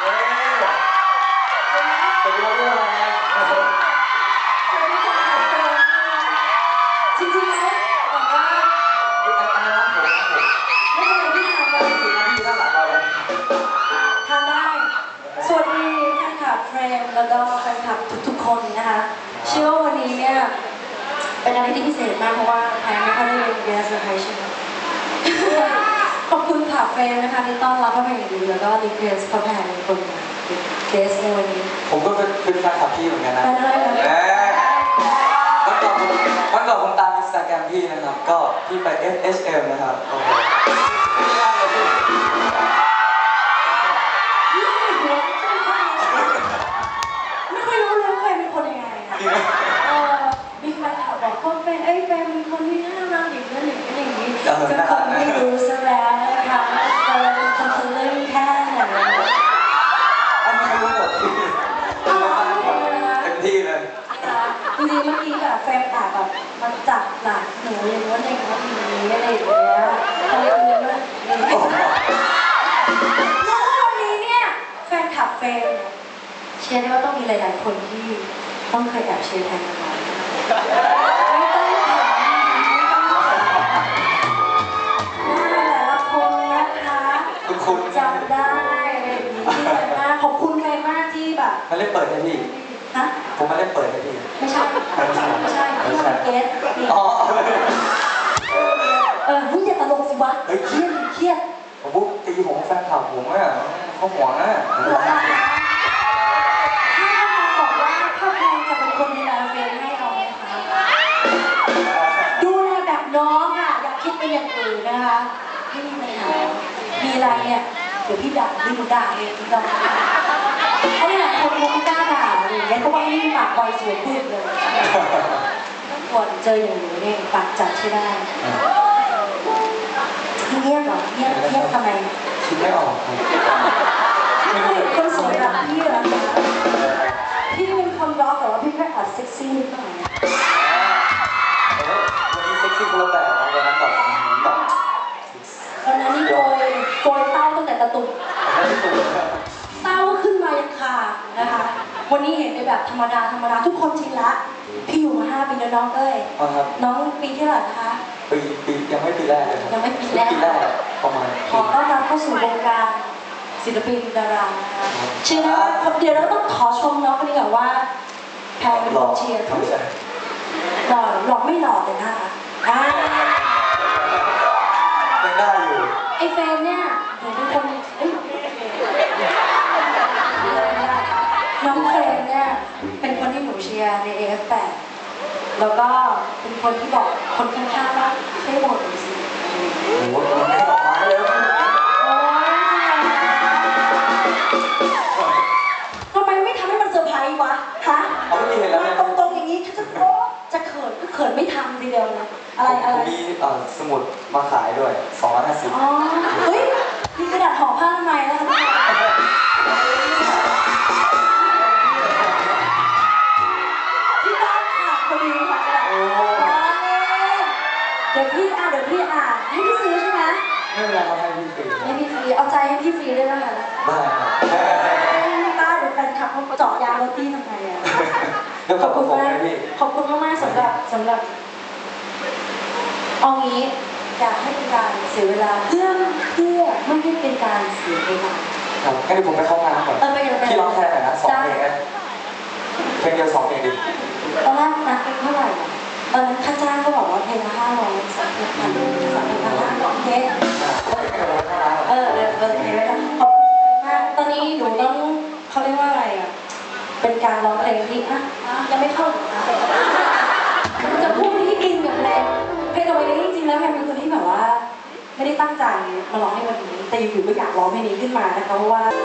เป็นอะไรจริงๆแล้วบอกว่าไม่เป็นไรที่ทำไปสิบนาทีแล้วหลัทานได้สวัสดีแฟนคลับเฟรมแล้วก็แฟนคลับทุกๆคนนะคะเชื่อว่าวันนี้เนี่ยเป็นอะไรที่พิเศษมากเพราะว่าแพรไม่ค่อยได้เล่นเบียร์เซอร์ไพรใช่ไหมขอบคุณ ค่ะเฟรนนะคะที่ต้อนรับพระเพลงดีแล้วก็รีเควสพระแพงเป็นคนเกสในวันนี้ผมก็เป็นเป็นแฟนคลับพี่เหมือนกันนะไปเลยนะแหมวันก่อนผมวันก่อนผมตามอินสตาแกรมพี่นะครับ ก็พี่ไป FHM นะครับโอ้โหไม่ยากเลยพี่ไม่ค่อยรู้เลยว่าเฟรนเป็นคนยังไงอะจริงไหมเออมีแฟนคลับบอกว่าเฟรนเอ้ยเฟรนเป็นคนที่น่ารักอย่างนั้นอย่างนี้อย่างนี้ทุกคน หลังหนูอย่างนู้นอย่างนี้อย่างนี้อะไรอย่างเงี้ยทำไมคุณยังไม่แล้ววันนี้เนี่ยแฟนคลับเฟรมเชื่อได้ว่าต้องมีหลายๆคนที่ต้องเคยแอบเชียร์แทนกันมาไม่ต้องถามไม่ต้องถามหน้าแต่ละคนนะคะคุณคุณจำได้อะไรอย่างนี้ที่แบบหน้าขอบคุณใครมากที่แบบมาเล่นเปิดให้พี่ ฮะผมมาเล่นเปิดให้พี่ไม่ใช่ไม่ใช่ไม่ใช่ที่ทำเกสนี่อ๋อเออมึงอย่าตลกสิวะเฮ้ยเครียดเครียดผมพูดตีผมแฟนคลับผมอะเขาห่วงอะหัวละถ้าพ่อบอกว่าพ่อแพงจะเป็นคนดูแลเฟรนให้เอาไหมคะดูแลแบบน้องอะอย่าคิดเป็นอย่างอื่นนะคะไม่มีปัญหามีอะไรเนี่ย เดี๋ยวพี่ด่าพี่หนูด่าเองพี่ด่าเพราะเนี่ยคนคงไม่กล้าด่า อะไรอย่างเงี้ยเพราะว่านี่ปากบอยสวยพูดเลยควรเจออย่างหนูเนี่ยปากจัดใช่ได้เงียบเหรอเงียบเงียบทำไมคิดไม่ออกครับถ้าคุยกับคนสวยแบบพี่เหรอคะพี่เป็นคนร็อกแต่ว่าพี่แค่อัดเซ็กซี่นิดหน่อยวันนี้เซ็กซี่คนละแบบนะวันนั้นแบบแบบวันนั้นนี่โกยโกยเต้าตั้งแต่ตะตุ่ม ไม่ได้สูง เต้าขึ้นมายังคางนะคะ วันนี้เห็นในแบบธรรมดาธรรมดาทุกคนชินละ พี่อยู่มาห้าปีแล้วน้องเอ้ย อ๋อครับน้องปีที่เท่าไหร่นะคะ ปีปียังไม่ปีแรกเลยครับยังไม่ปีแรก ปีแรกประมาณขอต้อนรับเข้าสู่วงการศิลปินดารานะคะเชื่อไหมว่าเดี๋ยวเราต้องขอชมน้องคนนี้ก่อนว่า แพงเป็นหคล่อนเชียร์ทำไม่ใช่หล่อหล่อไม่หล่อแต่น่ารักอ่ายังได้อยู่ ไอเฟรมเนี่ย เนี่ยเป็นคนที่หนูเชียร์ใน AF8 แล้วก็เป็นคนที่บอกคนข้างๆว่าให้โหวตหนูสิโอ้โหมันไม่ดอกไม้เลยโอ๊ยทำไมไม่ทำให้มันเซอร์ไพรส์วะฮะเอาไม่มีเห็นแล้วมาเนี่ยตรงๆอย่างนี้ฉันจะโอ๊ะจะเขินก็เขินไม่ทำทีเดียวนะอะไรอะไรผมมีเอ่อสมุดมาขายด้วย250อ๋อเฮ้ยมีกระดาษห่อผ้าทำไมยนะ ให้พี่ฟรีได้ไหมคะได้ครับไม่ป้าเดี๋ยวแฟนคลับเขาเจาะยางรถพี่ทำไงอะเดี๋ยวขขออบบคุคุณณมากนะพี่ขอบคุณมากๆสำหรับสำหรับเอางี้อยากให้เป็นการเสียเวลาเพื่อเพื่อไม่ให้เป็นการเสียเวลาครับงั้นเดี๋ยวผมไปเข้าห้องน้ำก่อนเออไปเดี๋ยวไปพี่ร้องแค่ไหนนะสองเพลงได้นะเพลงเดียวสองเพลงดิตอนแรกนัดเป็นเท่าไหร่อะตอนนั้นค่าจ้างก็บอกว่าเพลงละห้าร้อยสามเพลงพันสามเพลงพันห้าโอเคอะก็เพลง เอองน้ำเออเออเออเคไว้นะขอบคุณมากตอนนี้หนูต้องเขาเรียกว่าอะไรอะ เป็นการร้องเพลงที่ฮะอะยังไม่เข้าถึงนะจะพูดที่อินกับเพลงเพลงต่อไปนี้จริงๆแล้วเพลงเป็นคนที่แบบว่า ไม่ได้ตั้งใจมาร้องให้วันนี้ แต่อยู่ๆก็อยากร้องเพลงนี้ขึ้นมานะคะเพราะว่า